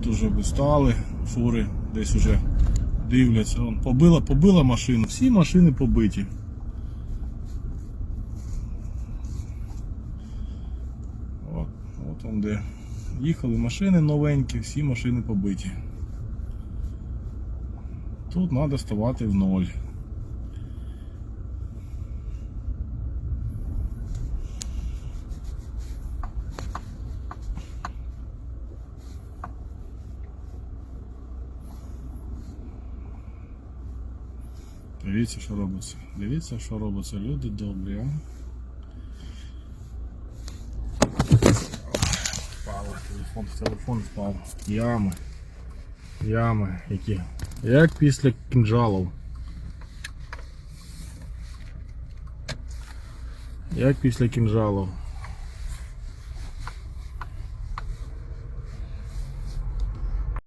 От уже ви стали, фури десь уже дивляться. Вон, побила, побила машину, всі машини побиті. От, от он де їхали машини новенькі, всі машини побиті. Тут треба ставати в ноль. Дивіться, що робиться. Дивіться, що робиться. Люди добрі, а? Впало, телефон, телефон впав. Ями. Ями які. Як після кінжалів. Як після кінжалів.